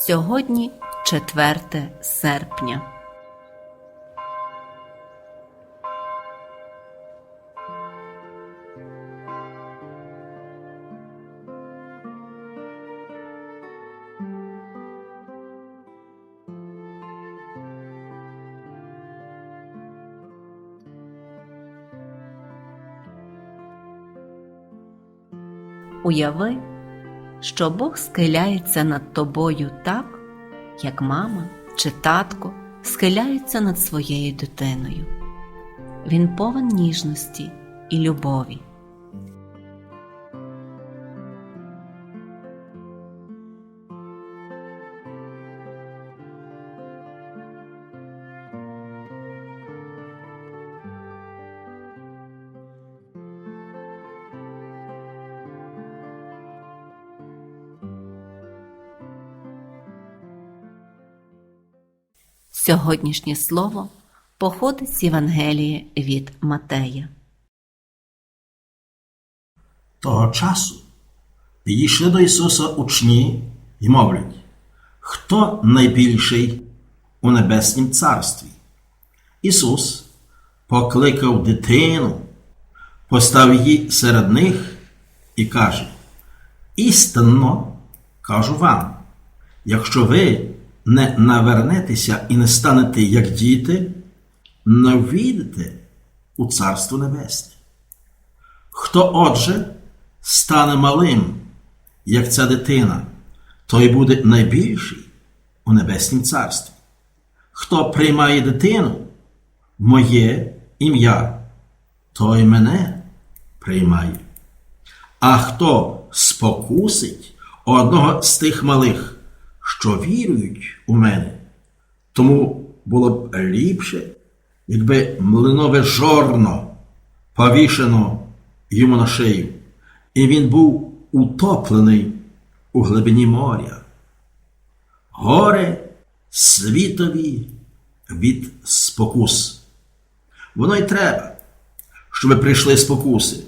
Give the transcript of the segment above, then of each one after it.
Сьогодні 4 серпня. Уяви, що Бог схиляється над тобою так, як мама чи татко схиляються над своєю дитиною. Він повен ніжності і любові. Сьогоднішнє слово походить з Євангелія від Матея. Того часу підійшли до Ісуса учні і мовлять, хто найбільший у небеснім царстві? Ісус покликав дитину, постав її серед них і каже: Істинно кажу вам, якщо ви не навернетеся і не станете як діти, не війдете у Царство Небесне. Хто отже стане малим, як ця дитина, той буде найбільший у небеснім царстві. Хто приймає дитину, моє ім'я, той мене приймає. А хто спокусить одного з тих малих, що вірують у мене, тому було б ліпше, якби млинове жорно повішено йому на шию, і він був утоплений у глибині моря. Горе світові від спокус. Воно й треба, щоб прийшли спокуси.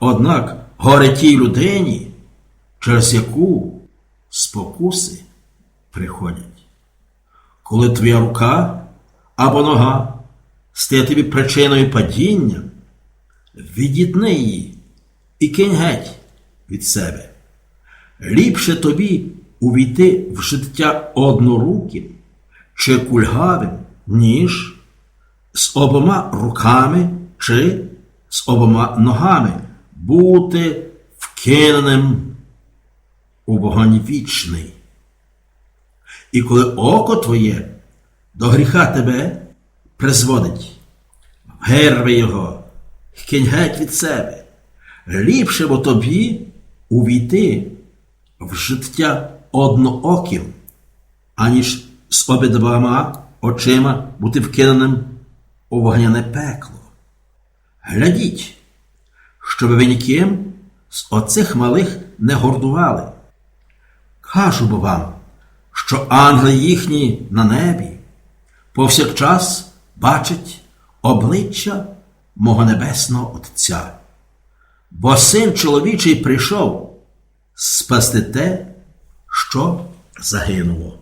Однак горе тій людині, через яку спокуси приходять. Коли твоя рука або нога стає тобі причиною падіння, відітни її і кинь геть від себе. Ліпше тобі увійти в життя одноруким чи кульгавим, ніж з обома руками чи з обома ногами бути вкиненим у вогонь вічний. І коли око твоє до гріха тебе призводить, герви його, кинь геть від себе. Ліпше бо тобі увійти в життя однооким, аніж з обидвома очима бути вкиненим у вогняне пекло. Глядіть, щоб ви ніким з оцих малих не гордували. Кажу бо вам, що ангели їхні на небі повсякчас бачать обличчя мого небесного Отця. Бо син чоловічий прийшов спасти те, що загинуло.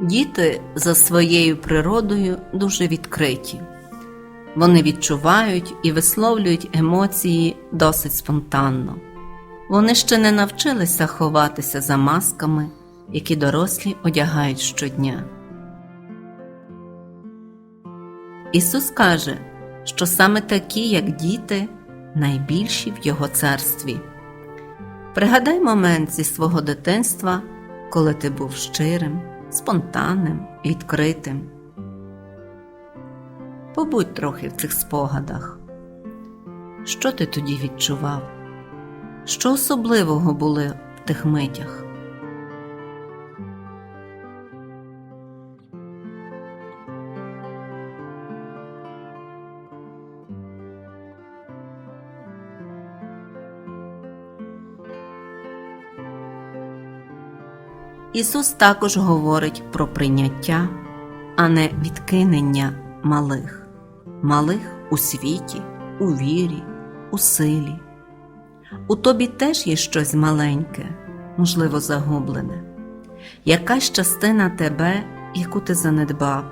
Діти за своєю природою дуже відкриті. Вони відчувають і висловлюють емоції досить спонтанно. Вони ще не навчилися ховатися за масками, які дорослі одягають щодня. Ісус каже, що саме такі, як діти, найбільші в Його царстві. Пригадай момент зі свого дитинства, коли ти був щирим, спонтанним, відкритим. Побудь трохи в цих спогадах. Що ти тоді відчував? Що особливого були в тих митях? Ісус також говорить про прийняття, а не відкинення малих, малих у світі, у вірі, у силі. У тобі теж є щось маленьке, можливо, загублене, якась частина тебе, яку ти занедбав,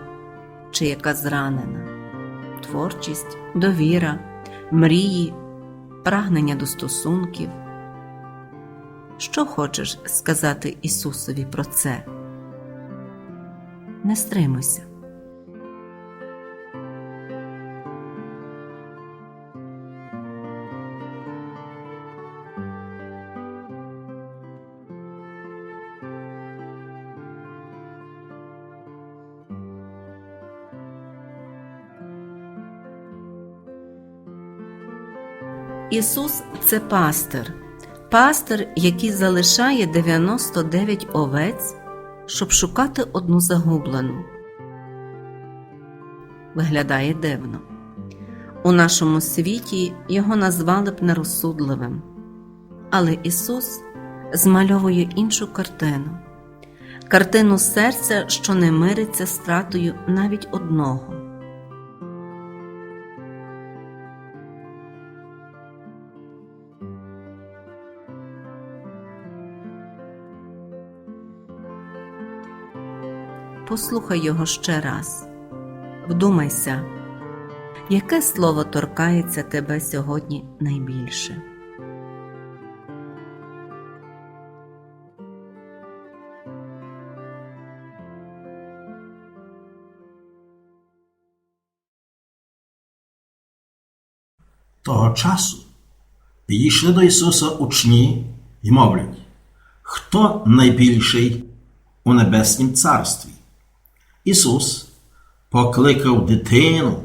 чи яка зранена, творчість, довіра, мрії, прагнення до стосунків. Що хочеш сказати Ісусові про це? Не стримуйся. Ісус це пастир, пастир, який залишає 99 овець, щоб шукати одну загублену. Виглядає дивно. У нашому світі його назвали б нерозсудливим, але Ісус змальовує іншу картину картину серця, що не мириться стратою навіть одного. Послухай його ще раз. Вдумайся, яке слово торкається тебе сьогодні найбільше. Того часу підійшли до Ісуса учні і мовлять, хто найбільший у Небеснім Царстві? Ісус покликав дитину,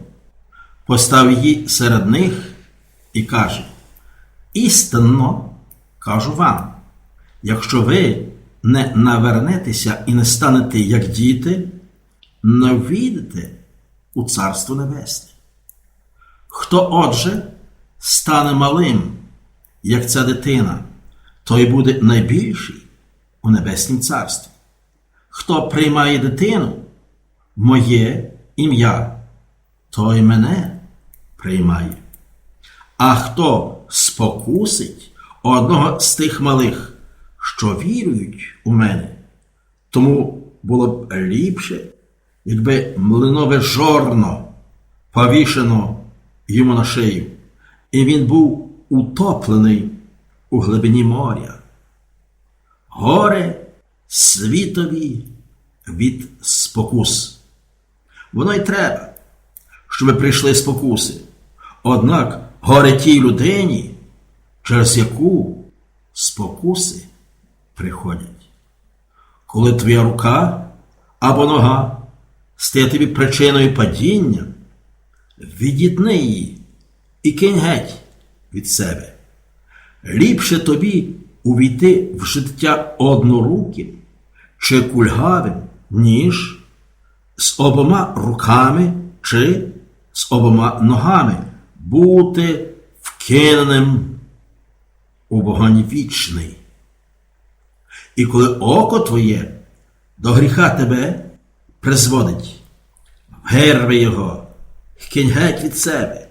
постав її серед них і каже: Істинно кажу вам, якщо ви не навернетеся і не станете як діти, не війдете у Царство Небесне. Хто отже стане малим, як ця дитина, той буде найбільший у Небеснім Царстві. Хто приймає дитину, моє ім'я, той мене приймає. А хто спокусить одного з тих малих, що вірують у мене, тому було б ліпше, якби млинове жорно повішено йому на шию, і він був утоплений у глибині моря. Горе світові від спокус. Воно й треба, щоб прийшли спокуси. Однак горе тій людині, через яку спокуси приходять. Коли твоя рука або нога стає тобі причиною падіння, відітни її і кинь геть від себе. Ліпше тобі увійти в життя одноруким чи кульгавим, ніж з обома руками чи з обома ногами бути вкиненим у вогонь вічний. І коли око твоє до гріха тебе призводить, вгерви його, кинь геть від себе.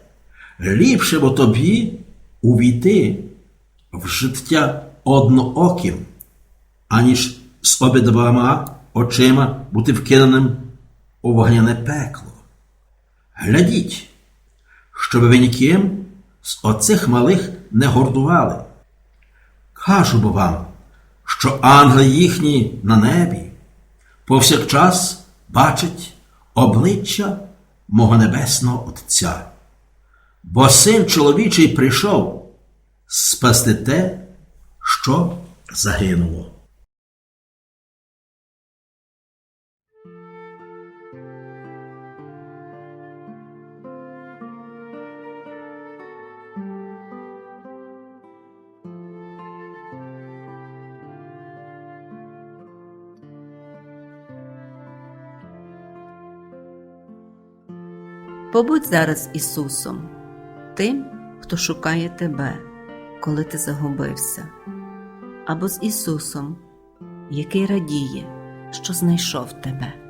Ліпше бо тобі увійти в життя однооким, аніж з обидвома очима бути вкиненим у вогняне пекло. Глядіть, щоб ви ніким з оцих малих не гордували. Кажу бо вам, що ангели їхні на небі повсякчас бачать обличчя мого небесного Отця. Бо син чоловічий прийшов спасти те, що загинуло. Побудь зараз Ісусом, тим, хто шукає тебе, коли ти загубився, або з Ісусом, який радіє, що знайшов тебе.